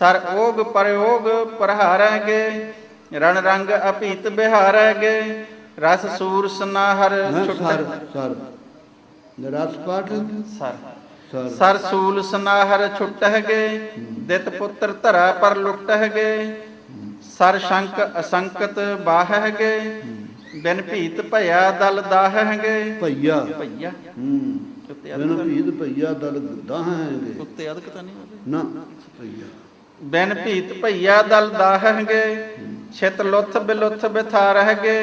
Sir ਓਗ ਪ੍ਰਯੋਗ ਪ੍ਰਹਾਰੈਗੇ ਰਣ ਰੰਗ ਅਭੀਤ ਬਿਹਾਰੈਗੇ ਰਸ ਸੂਰ ਸਨਾਹਰ ਹਾਂ, ਛੁੱਟ ਸਰ ਨਿਰਸ ਪਾਠ ਸਰ। ਸਰ। ਸੂਲ ਸਨਾਹਰ ਛੁੱਟਹਿਗੇ ਦਿਤ ਪੁੱਤਰ ਧਰਾ ਪਰ ਲੁੱਟਹਿਗੇ ਸਰ ਸ਼ੰਕ ਅਸੰਕਤ ਬਾਹਹਿਗੇ ਬਿਨ ਭੀਤ ਭਇਆ ਦਲ ਦਾਹਹਿਗੇ। ਭਈਆ। ਭਈਆ। ਹੂੰ। ਬਿਨ ਭੀਦ ਭਈਆ ਦਲ ਦਾਹਾਂਗੇ ਉੱਤੇ ਅਦਕ ਤਾਂ ਨਹੀਂ। ਨਾ ਭਈਆ। ਬਿਨ ਭੀਤ ਭਈਆ ਦਲ ਦਾਹਹਿਗੇ ਛਿਤ ਲੁੱਥ ਬਿਲੁੱਥ ਬਿਥਾਰਹਿਗੇ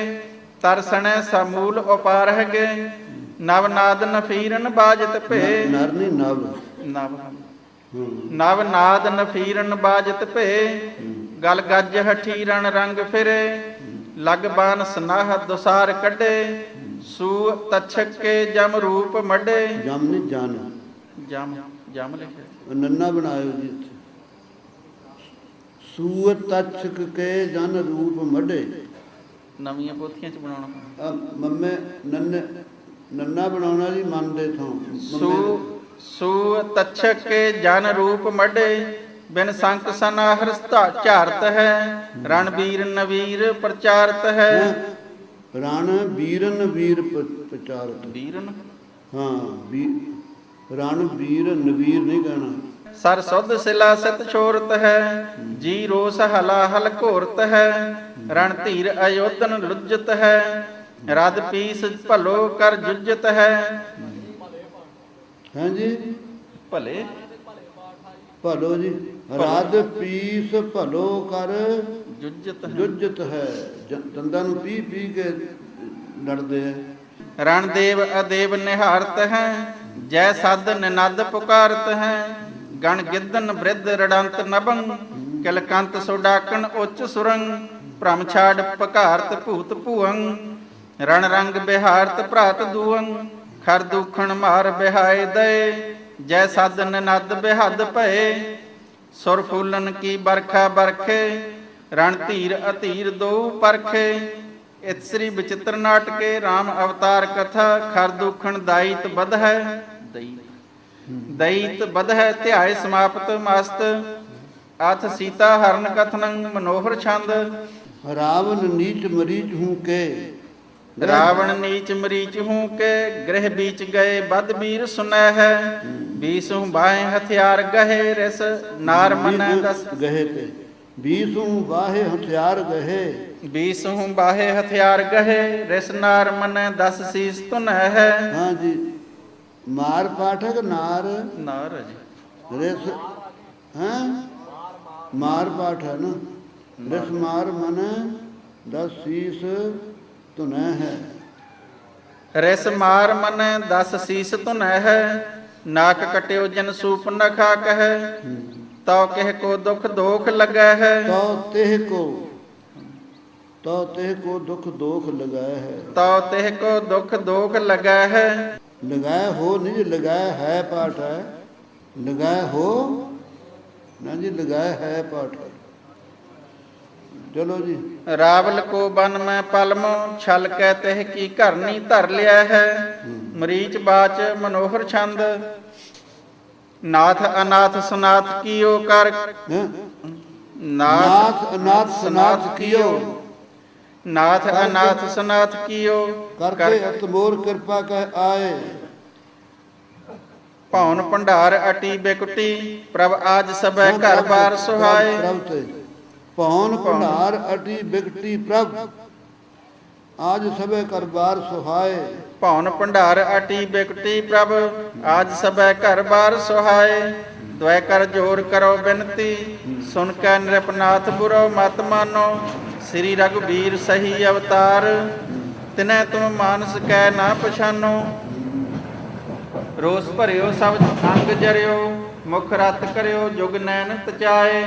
ਤਰਸਣੈ ਸਮੂਲ ਉਪਾਰਹਿਗੇ ਨਵ ਨਾਦ ਨਫੀਰਨ ਬਾਜਤ ਭੇ ਨਰ ਨਵ। ਨਵ ਨਵ ਨਾਦ ਨਫੀਰਨ ਬਾਜਤ ਭੇ ਗਲ ਗੱਜ ਹਠੀ ਰਣ ਰੰਗ ਫਿਰੇ ਲਗ ਬਾਨ ਸਨਾਹ ਦੁਸਾਰ ਕੱਢੇ ਸੂ ਤਛਕ ਕੇ ਜਮ ਰੂਪ ਮੱਡੇ। ਜਮ ਨਹੀਂ ਜਨ ਜਮ ਜਮ ਲਿਖਿਆ। ਨੰਨਾ ਬਣਾਇਓ ਜੀ ਸੂਤ ਤਛਕ ਕੇ ਜਨ ਰੂਪ ਮਢੇ। ਨਵੀਆਂ ਪੋਥੀਆਂ ਚ ਬਣਾਉਣਾ। ਆ ਮੰਮੇ ਨੰਨੇ ਨੰਨਾ ਬਣਾਉਣਾ ਜੀ ਮਨ ਦੇ ਥੋਂ। ਸੂ ਸੂ ਤਛਕ ਕੇ ਜਨ ਰੂਪ ਮੱਡੇ ਬਿਨ ਸੰਕ ਸਨਾ ਹਰਸਤਾ ਝਾਰਤ ਹੈ। ਰਣਵੀਰ ਨਵੀਰ ਪ੍ਰਚਾਰਤ ਹੈ। ਰਣ ਵੀਰਨ ਵੀਰ ਪ੍ਰਚਾਰਤ। ਵੀਰਨ ਹਾਂ ਵੀ ਰਣ ਵੀਰ ਨਵੀਰ ਨਹੀਂ ਕਹਿਣਾ। ਸਰ ਸੁਧ ਸਿਲਾ ਸਤ ਛੋਰਤ ਹੈ ਜੀ ਰੋਸ ਹਲਾ ਹਲ ਘੋਰਤ ਹੈ ਰਣ ਧੀਰ ਅਯੋਧਨ ਲੁੱਜਤ ਹੈ ਰਦ ਪੀਸ ਭਲੋ ਕਰ ਜੁਜਤ ਹੈ। ਹਾਂਜੀ? ਭਲੇ? ਭਲੋ ਜੀ ਰਾਧ ਪੀਸ ਭਲੋ ਕਰ ਜੁਜਤ ਹੈ। ਜੁਜਤ ਹੈ। ਦੰਦਾਂ ਨੂੰ ਪੀ ਪੀ ਕੇ ਲੜਦੇ ਆ। ਰਣ ਦੇਵ ਅਦੇਵ ਨਿਹਾਰਤ ਹੈ ਜੈ ਸਦ ਨਿਨਦ ਪੁਕਾਰਤ ਹੈ। ਗਣ ਗਿੱਦਨ ਬ੍ਰਿਧ ਰੜੰਤ ਨਭੰ, ਕਿਲਕੰਤ ਸੋਡਾਕਣ ਉੱਚ ਸੁਰੰਗ ਭ੍ਰਮ ਛਾੜ ਪਕਾਰਤ ਭੂਤ ਭੂਅੰ, ਰਣ ਰੰਗ ਬਿਹਾਰਤ ਭਰਾਤ ਦੂਅੰ, ਖਰ ਦੁਖਣ ਮਾਰ ਬਿਹਾਏ ਦਏ, ਜੈ ਸਦ ਨਿਨਦ ਬਿਹਦ ਭਏ, ਸੁਰ ਫੂਲਨ ਕੀ ਬਰਖਾ ਬਰਖੇ, ਰਣ ਧੀਰ ਅਧੀਰ ਦੋ ਪਰਖੇ, ਇਤ ਸ੍ਰੀ ਵਿਚਿਤ੍ਰ ਨਾਟਕੇ RAM ਅਵਤਾਰ ਕਥਾ, ਖਰ ਦੁਖਣ ਦਾਇਤ ਬਧ ਹੈ ਦਈਤ ਦਈਤ ਬਧ ਹੈ ਧਿਆਏ ਸਮਾਪਤ ਮਸਤ ਅਥ ਸੀਤਾ ਹਰਨ ਕਥਨੰ ਮਨੋਹਰ ਛੰਦ। ਰਾਵਣ ਨੀਚ ਮਰੀਚ ਹੂੰ ਕੇ। ਰਾਵਣ ਨੀਚ ਮਰੀਚ ਹੂੰ ਕੇ ਗ੍ਰਹਿ ਬੀਚ ਗਏ ਬਦ ਬੀਰ ਸੁਨੈ ਹੈ ਬੀਸੂ ਬਾਹੇ ਹਥਿਆਰ ਗਹੇ ਰਿਸ ਨਾਰ ਮਨੈ ਦਸ। ਗਹੇ ਤੇ। ਬੀਸੂ ਬਾਹੇ ਹਥਿਆਰ ਗਹੇ। ਬੀਸੂ ਬਾਹੇ ਹਥਿਆਰ ਗਹੇ ਰਿਸ ਨਾਰ ਮਨੈ ਦਸ ਸੀਸ ਤੁਨੈ ਹੈ ਹਾਂ ਜੀ। ਮਾਰ ਪਾਠਕ ਨਾਰ। ਨਾਰ ਜੀ। ਰਿਸ ਹਾਂ? ਮਾਰ ਪਾਠ ਹੈ ਨਾ ਰਿਸ ਮਾਰ ਮਨ ਦਸ ਸੀਸ ਤੁਨੈ ਹੈ। ਰਿਸ ਮਾਰ ਮਨੈ ਦਸ ਸੀਸ ਧੁਨੈ ਹੈ। ਨਾਕ ਕਟਿਓ ਜਨ ਸੂਪ ਨਖਾ ਕਹੈ। ਤਉ ਕਹਿ ਕੋ ਦੁਖ ਦੋਖ ਲੱਗੈ ਹੈ। ਤੋ ਤਿਹ ਕੋ ਤੋ ਤਿਹ ਕੋ ਦੁਖ ਦੋਖ ਲਗਾਇਆ ਹੈ। ਤਉ ਤਿਹ ਕੋ ਦੁਖ ਦੋਖ ਲੱਗੈ ਹੈ। ਲਗਾਇਆ ਹੋ ਨਹੀਂ ਜੀ ਲਗਾਇਆ ਹੈ ਪਾਠ ਹੈ। ਲਗਾਇਆ ਹੋ ਨਾ ਜੀ ਲਗਾਇਆ ਹੈ ਪਾਠ ਹੈ। ਚਲੋ ਜੀ। ਰਾਵਲ ਕੋ ਬਨ ਮੈਂ ਪਲਮੋ ਛਲ ਕੈ ਤਿਹ ਕੀ ਘਰਨੀ ਧਰ ਲਿਆ ਹੈ। ਮਰੀਚ ਬਾਚ ਮਨੋਹਰ ਛੰਦ ਨਾਥ ਅਨਾਥ ਸੁਨਾਥ ਕੀਓ ਕਰ। ਨਾਥ ਅਨਾਥ ਸਨਾਥ ਕੀਓ। ਨਾਥ ਅਨਾਥ ਸੁਨਾਥ ਕੀਓ। ਕਰਕੇ ਅਤਮੋਰ ਕਿਰਪਾ ਕਹਿ ਆਏ। ਭੌਨ ਭੰਡਾਰ ਅਟੀ ਬਿਕਟੀ ਪ੍ਰਭ ਆਜ ਸਭੈ ਘਰ ਬਾਰ ਸੁਹਾਏ। ਪ੍ਰਭ ਤੇ। ਭੰਡਾਰ ਅਟੀ ਬਿਗਟੀ ਪ੍ਰਭ। ਆਜ ਸਭੇ ਕਰ ਬਾਰ ਸੁਹਾਏ। ਭੌਨ ਭੰਡਾਰ ਅਟੀ ਬਿਕਟੀ ਪ੍ਰਭ ਆਜ ਸਭੈ ਘਰ ਬਾਰ ਸੁਹਾਏ। ਦ્વੈ ਕਰ ਜੋਰ ਕਰੋ ਬਿਨਤੀ ਸੁਨ ਕੈ ਨਿਰਪਨਾਥ ਬੁਰੋ ਮਤ ਮਾਨੋ। ਸ੍ਰੀ ਰਘੁਬੀਰ ਸਹੀ ਅਵਤਾਰ, ਤਿਨੈ ਤੁਮ ਮਾਨਸ ਕੈ ਨਾ ਪਛਾਨੋ। ਰੋਸ ਭਰਿਓ ਸਭ ਅੰਗ ਜਰਿਓ, ਮੁਖ ਰਤ ਕਰਿਓ, ਜੁਗ ਨੈਣ ਤਚਾਏ